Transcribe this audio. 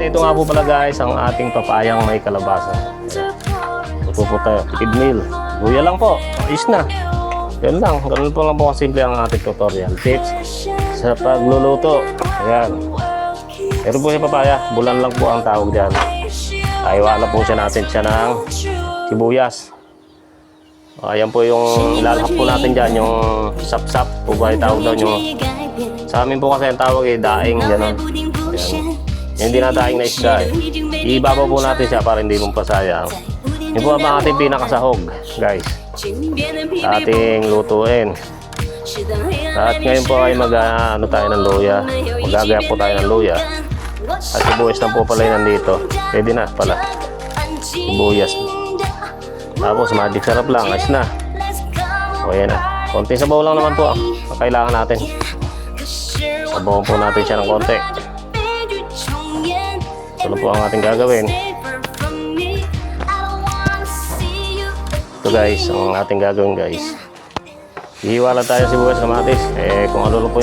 ito nga po pala guys, ang ating papayang may kalabasa. Ito po tayo, pitid meal. Luya lang po, is na. Yan lang, ganun po lang po kasimple ang ating tutorial. Tips sa pagluluto. Ayan. Ito po siya papaya, bulan lang po ang tawag dyan. Aywa po siya natin siya ng sibuyas. Ayan po yung ilalahap po natin dyan, yung sap-sap po ba yung tawag doon yung sa amin po kasi ang tawag ay daing, gano'n. Ayan. Dinadaing na isda eh. Ibabaw po natin siya para hindi mong pasayang. Yun po ang ating pinakasahog, guys. Ating lutuin. At ngayon po ay mag ano tayo ng luya. Magagaya po tayo ng luya. At sibuyas lang po pala yun nandito. Pwede na pala. Sibuyas. Tapos magic sarap lang, ayos na. O yan na. Konting sabaw lang naman po ang kailangan natin. Sabawan po natin siya ng konti. Ito lang po ang ating gagawin. Ito guys, ang ating gagawin guys. Hihiwa lang tayo sibuyas kamatis. Eh kung ano po